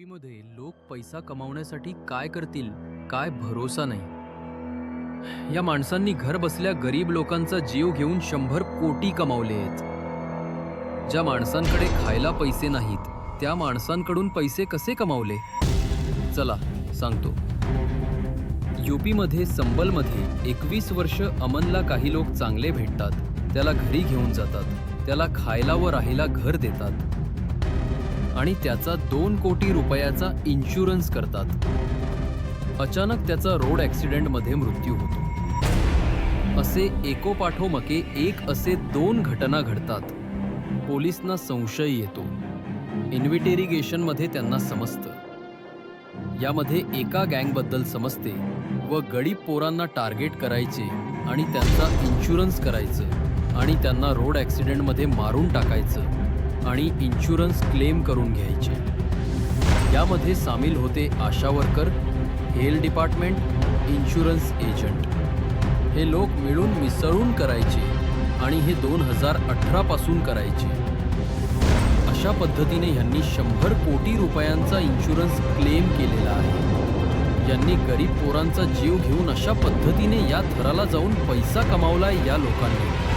यूपीमध्ये लोक पैसा कमावण्यासाठी काय करतील काय भरोसा नाही. या माणसांनी घर बसल्या गरीब लोकांचा जीव घेऊन शंभर कोटी कमावले आहेत. ज्या माणसांकडे खायला पैसे नाहीत त्या माणसांकडून पैसे कसे कमावले? चला सांगतो. यूपीमध्ये संबलमध्ये एकवीस वर्ष अमनला काही लोक चांगले भेटतात. त्याला घरी घेऊन जातात. त्याला खायला व राहायला घर देतात. आणि त्याचा दोन कोटी रुपयाचा इन्शुरन्स करतात. अचानक त्याचा रोड ॲक्सिडेंटमध्ये मृत्यू होतो. असे एकोपाठोमके एक असे दोन घटना घडतात. पोलिसना संशय येतो. इन्व्हिटेरिगेशनमध्ये त्यांना समजतं. यामध्ये एका गँगबद्दल समजते व गरीब पोरांना टार्गेट करायचे आणि त्यांचा इन्शुरन्स करायचं आणि त्यांना रोड ॲक्सिडेंटमध्ये मारून टाकायचं. आणि इन्शुरन्स क्लेम करून घ्यायचे. यामध्ये सामील होते ASHA worker health department insurance agent हे लोक मिळून मिसळून करायचे आणि हे दोन हजार अठरापासून करायचे. अशा पद्धतीने ह्यांनी शंभर कोटी रुपयांचा इन्शुरन्स क्लेम केलेला आहे. यांनी गरीब पोरांचा जीव घेऊन अशा पद्धतीने या थराला जाऊन पैसा कमावलाय या लोकांनी.